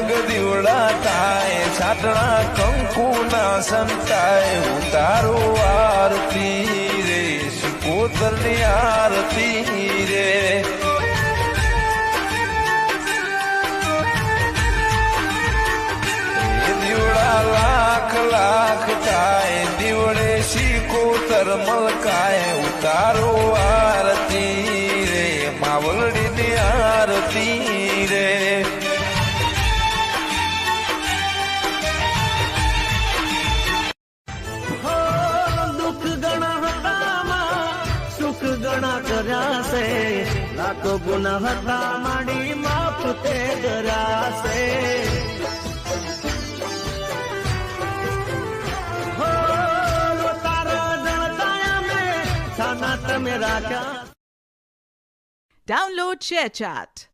જગમગ દીવડા થાય છાટણા કંકુ ના સંતાય તારો આરતી રે સુપોતરની આરતી રે. દીવડા લાખ લાખ થાય, દીવડે શિકોતર મલકાય ઉતારો આરતી રે, માવલડીની આરતી રે. ગણા કર્યા છે લાખો ગુના હતા માડી માફ તે કરાશે હો, તારા જણતા અમે થાના તમે રાખ્યા Download ShareChat.